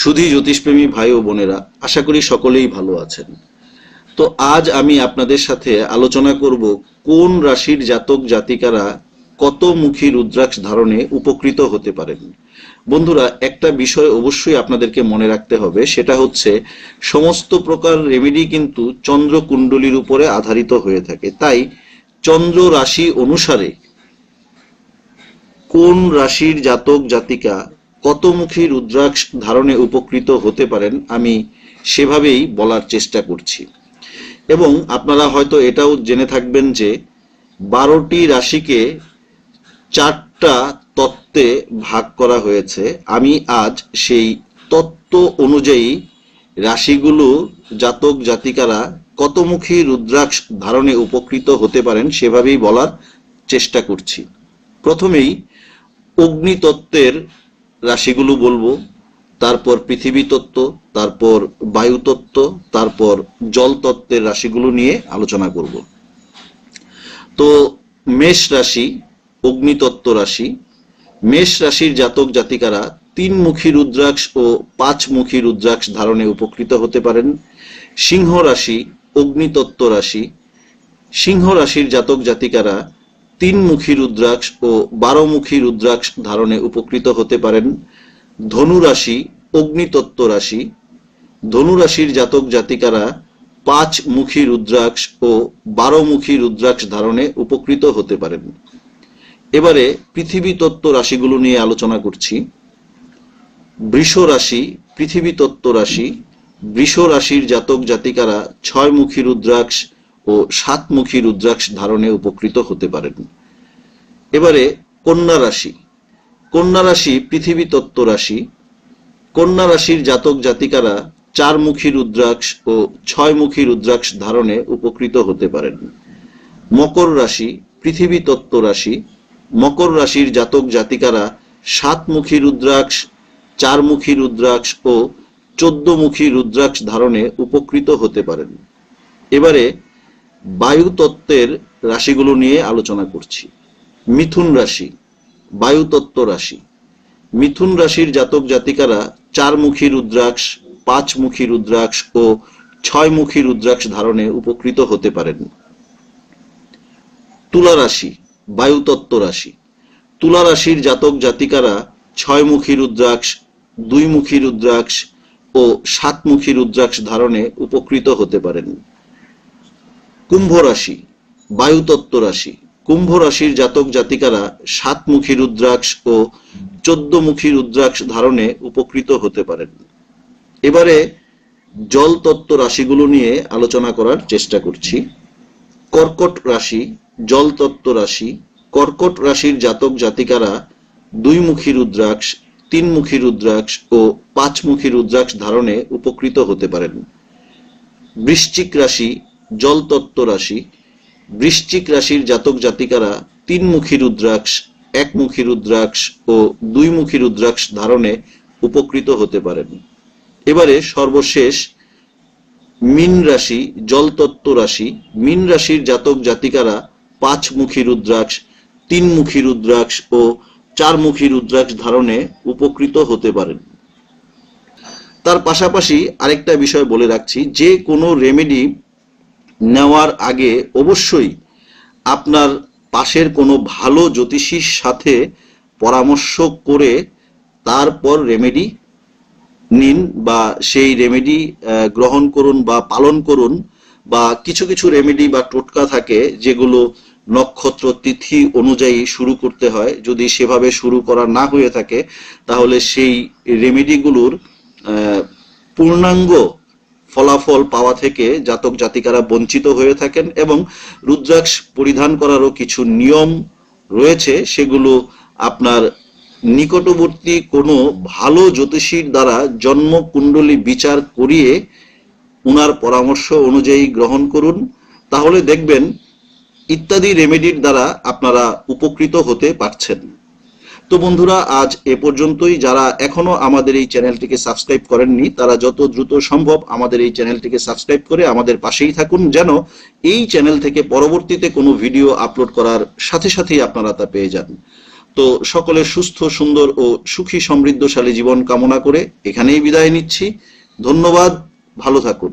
সুধী জ্যোতিষপ্রেমী ভাই ও বোনেরা, আশা করি সকলেই ভালো আছেন। তো আজ আমি আপনাদের সাথে আলোচনা করব কোন রাশির জাতক জাতিকারা কত মুখী রুদ্রাক্ষ ধারণে উপকৃত হতে পারেন। বন্ধুরা, একটা বিষয় অবশ্যই আপনাদেরকে মনে রাখতে হবে, সেটা হচ্ছে সমস্ত প্রকার রেমেডি কিন্তু চন্দ্র কুণ্ডলীর উপরে আধারিত হয়ে থাকে। তাই চন্দ্র রাশি অনুসারে কোন রাশির জাতক জাতিকা কতমুখী রুদ্রাক্ষ ধারণে উপকৃত হতে পারেন, আমি সেভাবেই বলার চেষ্টা করছি। এবং আপনারা হয়তো এটাও জেনে থাকবেন যে বারোটি রাশিকে চারটা তত্ত্বে ভাগ করা হয়েছে। আমি আজ সেই তত্ত্ব অনুযায়ী রাশিগুলো, জাতক, জাতিকারা কতমুখী রুদ্রাক্ষ ধারণে উপকৃত হতে পারেন, সেভাবেই বলার চেষ্টা করছি। প্রথমেই অগ্নিতত্ত্বের রাশিগুলো বলব। তারপর পৃথিবী তত্ত্ব, তারপর বায়ু তত্ত্ব, তারপর জল তত্ত্বের রাশিগুলো নিয়ে আলোচনা করব। তো মেষ রাশি, অগ্নিতত্ত্ব রাশি। মেষ রাশির জাতক জাতিকারা তিন মুখী রুদ্রাক্ষ ও পাঁচ মুখী রুদ্রাক্ষ ধারণে উপকৃত হতে পারেন। সিংহ রাশি, অগ্নিতত্ত্ব রাশি। সিংহ রাশির জাতক জাতিকারা তিন মুখী রুদ্রাক্ষ ও বারো মুখী রুদ্রাক্ষ ধারণে উপকৃত হতে পারেন ধনু রাশি অগ্নিতত্ত্ব রাশি। ধনু রাশির জাতক জাতিকারা পাঁচ মুখী রুদ্রাক্ষ ও বারো মুখী রুদ্রাক্ষ ধারণে উপকৃত হতে পারেন। এবারে পৃথিবী তত্ত্ব রাশিগুলো নিয়ে আলোচনা করছি। বৃষ রাশি পৃথিবী তত্ত্ব রাশি। বৃষ রাশির জাতক জাতিকারা ছয় মুখী রুদ্রাক্ষ ও সাতমুখী রুদ্রাক্ষ ধারণে উপকৃত হতে পারেন। এবারে কন্যা রাশি। কন্যা রাশি পৃথিবী তত্ত্ব রাশি। কন্যা রাশির জাতক জাতিকারা চারমুখী রুদ্রাক্ষ ও ছয়মুখী রুদ্রাক্ষ ধারণে উপকৃত হতে পারেন। মকর রাশি পৃথিবী তত্ত্ব রাশি। মকর রাশির জাতক জাতিকারা সাতমুখী রুদ্রাক্ষ, চারমুখী রুদ্রাক্ষ ও চোদ্দমুখী রুদ্রাক্ষ ধারণে উপকৃত হতে পারেন। এবারে বায়ু তত্ত্বের রাশিগুলো নিয়ে আলোচনা করছি। মিথুন রাশি বায়ু তত্ত্ব রাশি। মিথুন রাশির জাতক জাতিকারা চারমুখী রুদ্রাক্ষ, পাঁচমুখী রুদ্রাক্ষ ও ছয়মুখী রুদ্রাক্ষ ধারণে উপকৃত হতে পারেন। তুলা রাশি, বায়ুতত্ত্ব রাশি। তুলা রাশির জাতক জাতিকারা ছয়মুখী রুদ্রাক্ষ, দুইমুখী রুদ্রাক্ষ ও সাতমুখী রুদ্রাক্ষ ধারণে উপকৃত হতে পারেন। কুম্ভ রাশি বায়ুতত্ত্ব রাশি কুম্ভ রাশির জাতক জাতিকারা সাতমুখী রুদ্রাক্ষ ও চোদ্দমুখী রুদ্রাক্ষ ধারণে উপকৃত হতে পারেন। এবারে জল তত্ত্ব রাশিগুলো নিয়ে আলোচনা করার চেষ্টা করছি। কর্কট রাশি জল তত্ত্ব রাশি। কর্কট রাশির জাতক জাতিকারা দুইমুখী রুদ্রাক্ষ, তিনমুখী রুদ্রাক্ষ ও পাঁচমুখী রুদ্রাক্ষ ধারণে উপকৃত হতে পারেন। বৃশ্চিক রাশি জল তত্ত্ব রাশি বৃশ্চিক রাশির জাতক জাতিকারা তিনমুখী রুদ্রাক্ষ একমুখী রুদ্রাক্ষ ও দুইমুখী রুদ্রাক্ষ ধারণে উপকৃত হতে পারেন। এবারে সর্বশেষ মিন রাশি জলতত্ত্ব রাশি মিন রাশির জাতক জাতিকারা পাঁচমুখী রুদ্রাক্ষ তিনমুখী রুদ্রাক্ষ ও চারমুখী রুদ্রাক্ষ ধারণে উপকৃত হতে পারেন। তার পাশাপাশি আরেকটা বিষয় বলে রাখছি, যে কোনো রেমেডি নেওয়ার আগে অবশ্যই আপনার পাশের কোনো ভালো জ্যোতিষীর সাথে পরামর্শ করে তারপর রেমেডি নিন বা সেই রেমেডি গ্রহণ করুন বা পালন করুন বা কিছু কিছু রেমেডি বা টোটকা থাকে যেগুলো নক্ষত্র তিথি অনুযায়ী শুরু করতে হয়। যদি সেভাবে শুরু করা না হয়ে থাকে, তাহলে সেই রেমেডিগুলোর পূর্ণাঙ্গ ফলাফল পাওয়া থেকে জাতক জাতিকারা বঞ্চিত হয়ে থাকেন এবং রুদ্রাক্ষ পরিধান করারও কিছু নিয়ম রয়েছে, সেগুলো আপনার নিকটবর্তী কোনো ভালো জ্যোতিষীর দ্বারা জন্ম কুণ্ডলী বিচার করিয়ে উনার পরামর্শ অনুযায়ী গ্রহণ করুন। তাহলে দেখবেন ইত্যাদি রেমেডির দ্বারা আপনারা উপকৃত হতে পারছেন। তো বন্ধুরা, আজ এ পর্যন্তই। যারা এখনও আমাদের এই চ্যানেলটিকে সাবস্ক্রাইব করেননি, তারা যত দ্রুত সম্ভব আমাদের এই চ্যানেলটিকে সাবস্ক্রাইব করে আমাদের পাশেই থাকুন, যেন এই চ্যানেল থেকে পরবর্তীতে কোনো ভিডিও আপলোড করার সাথে সাথেই আপনারা তা পেয়ে যান। তো সকলের সুস্থ, সুন্দর ও সুখী, সমৃদ্ধশালী জীবন কামনা করে এখানেই বিদায় নিচ্ছি। ধন্যবাদ, ভালো থাকুন।